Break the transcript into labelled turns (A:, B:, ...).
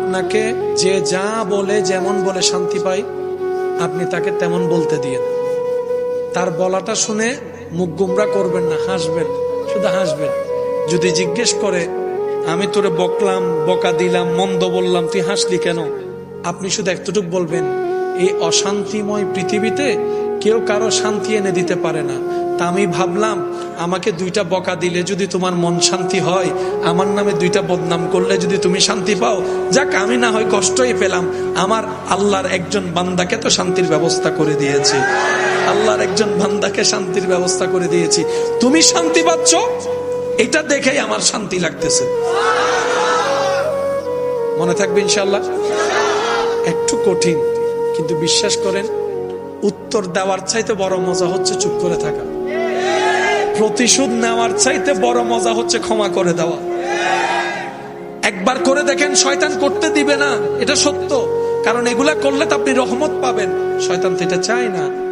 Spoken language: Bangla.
A: আপনাকে যে যা বলে, যেমন বলে শান্তি পাই, আপনি তাকে তেমন বলতে দিয়েন। তার বলাটা শুনে মুখ গুমরা করবেন না, হাসবেন, শুধু হাসবেন। যদি জিজ্ঞেস করে, আমি তোরে বকলাম, বকা দিলাম, মন্দ বললাম, তুই হাসলি কেন? আপনি শুধু এতটুক বলবেন, এই অশান্তিময় পৃথিবীতে কেউ কারও শান্তি এনে দিতে পারে না। তা আমি ভাবলাম, আমাকে দুইটা বকা দিলে যদি তোমার মন শান্তি হয়, আমার নামে দুইটা বদনাম করলে যদি তুমি শান্তি পাও, যাক, আমি না হয় কষ্টই পেলাম। আমার আল্লাহর একজন বান্দাকে তো শান্তির ব্যবস্থা করে দিয়েছি। আল্লাহর একজন বান্দাকে শান্তির ব্যবস্থা করে দিয়েছি। তুমি শান্তি পাচ্ছ? এটা দেখেই আমার শান্তি লাগতেছে। মনে থাকবে ইনশাল্লাহ একটু কঠিন, কিন্তু বিশ্বাস করেন, উত্তর দেওয়ার চাইতে বড় মজা হচ্ছে চুপ করে থাকা। প্রতিশোধ নেওয়ার চাইতে বড় মজা হচ্ছে ক্ষমা করে দেওয়া। একবার করে দেখেন শয়তান করতে দিবে না, এটা সত্য। কারণ এগুলা করলে তো আপনি রহমত পাবেন। শয়তান তো এটা চায় না।